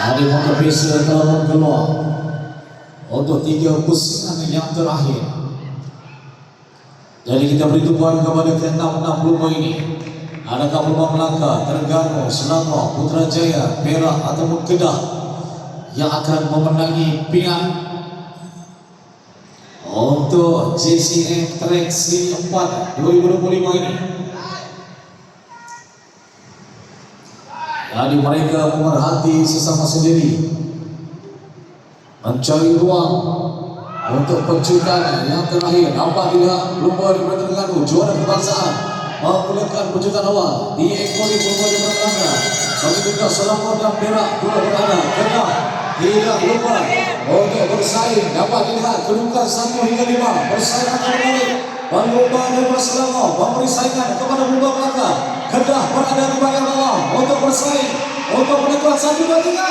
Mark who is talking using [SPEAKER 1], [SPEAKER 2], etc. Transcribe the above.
[SPEAKER 1] Jadi Mata Pesa telah keluar Untuk tiga pusingan yang terakhir. Jadi kita beri tumpuan kepada ke-660 ini. Adakah Peluang Melaka, Terengganu, Selangor, Putrajaya, Perak ataupun Kedah Yang akan memenangi pingat Untuk JCM Track Seri 4 2025 ini Jadi mereka pemerhati sesama sendiri. Mencari ruang untuk pencuitan yang terakhir. Nampak dilihat lumba di Pertengah Terengganu Juara kebangsaan. Memulakan pencuitan awal. Di ekori lumba di Pertengah Bagi juga Selangor dan Perak Dua berada. Kedah tidak lupa untuk bersaing. Dapat dilihat kedudukan satu hingga lima. Bersaing akan menarik Lumba dari Selangor. Memberi saingan kepada Lumba Melaka kedah berada di bagian bawah untuk bersaing untuk menentukan satu dua tiga.